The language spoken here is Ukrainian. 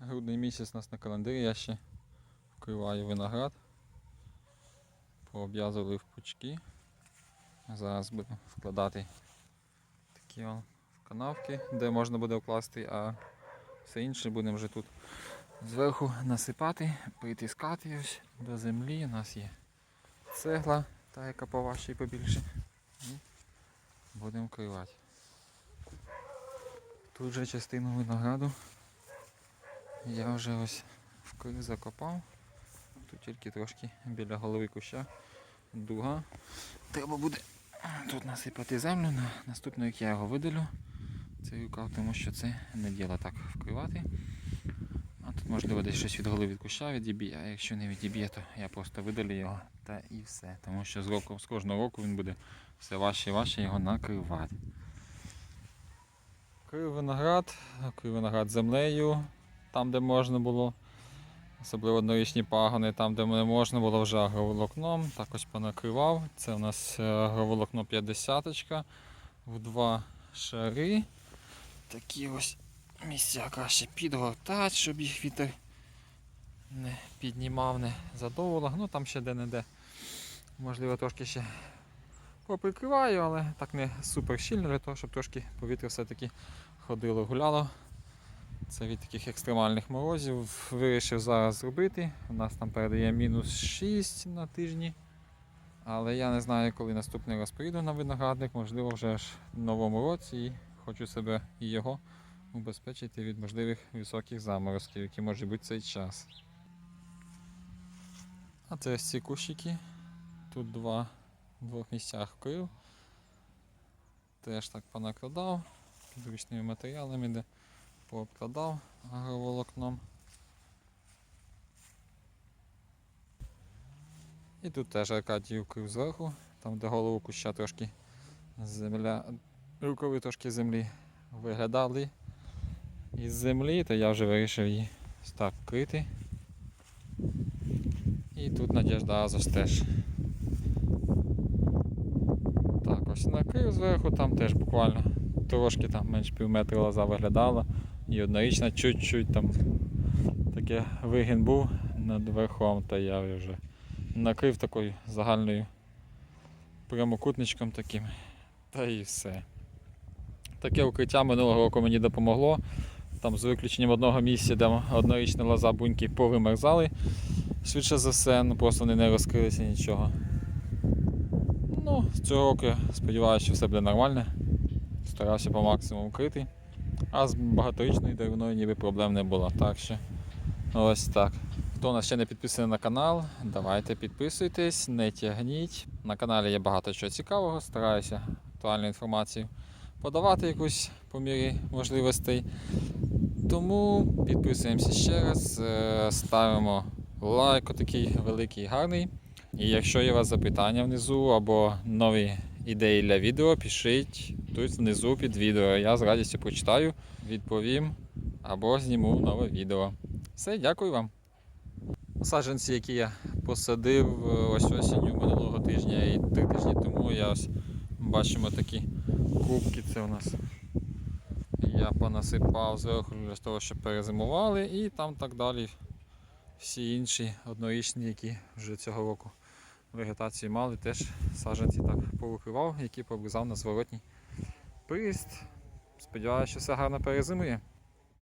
грудний місяць у нас на календарі, я ще вкриваю виноград. Пообв'язували в пучки. Зараз буду вкладати такі канавки, де можна буде вкласти, а все інше будемо вже тут зверху насипати, притискати до землі. У нас є цегла, та яка поважча і побільше. Будемо вкривати. Тут же частину винограду я вже ось закопав. Тут тільки трошки біля голови куща дуга. Треба буде тут насипати землю. На наступний рік я його видалю. Цей рукав, тому що це не діло так вкривати. А тут можливо десь щось від голови від куща відіб'є, а якщо не відіб'є, то я просто видалю його та і все. Тому що з, року, з кожного року він буде все важче і важче його накривати. Крив виноград, крив виноград землею, там де можна було. Особливо однорічні пагони, там де не можна було вже агроволокном. Так ось понакривав. Це у нас е, агроволокно 50 в два шари. Такі ось місця краще підгортати, щоб їх вітер не піднімав, не задоволо. Ну там ще де-не-де. Можливо, трошки ще поприкриваю, але так не супер щільно для того, щоб трошки повітря все-таки ходило, гуляло. Це від таких екстремальних морозів. Вирішив зараз зробити. У нас там передає мінус 6 на тижні. Але я не знаю, коли наступний раз прийду на виноградник, можливо, вже ж в новому році і хочу себе і його убезпечити від можливих високих заморозків, які можуть бути цей час. А це ось ці кущики. Тут два в двох місцях вкрив. Теж так понакладав підручними матеріалами, де пообкладав агроволокном. І тут теж Аркадій вкрив зверху, там де голову куща трошки земля, рукави трошки землі виглядали із землі, то я вже вирішив її так вкрити. І тут Надіжда Азос теж. Так, ось накрив зверху, там теж буквально трошки там менш пів метра лоза виглядала. І однорічна чуть-чуть там таке вигін був над верхом, та я вже накрив такою загальною прямокутничком таким. Та і все. Таке укриття минулого року мені допомогло. Там з виключенням одного місця, де однорічна лоза буньки повимерзали. Швидше за все, ну просто вони не розкрилися нічого. Ну, цього року сподіваюся, що все буде нормально. Старався по максимуму крити. А з багаторічною деревною ніби проблем не було. Так що ось так. Хто нас ще не підписаний на канал, давайте підписуйтесь, не тягніть. На каналі є багато чого цікавого, стараюся актуальну інформацію подавати якусь по мірі можливостей. Тому підписуємося ще раз, е, ставимо лайк такий великий гарний. І якщо є у вас запитання внизу або нові ідеї для відео, пишіть тут внизу під відео. Я з радістю прочитаю, відповім або зніму нове відео. Все, дякую вам. Саджанці, які я посадив е, ось осінню минулого тижня і три тижні тому, я ось бачимо такі кубки. Це у нас я понасипав зверху для того, щоб перезимували, і там так далі. Всі інші однорічні, які вже цього року вегетацію мали, теж саджанці так повикривав, які побризав на зворотній приїзд. Сподіваюся, що все гарно перезимує.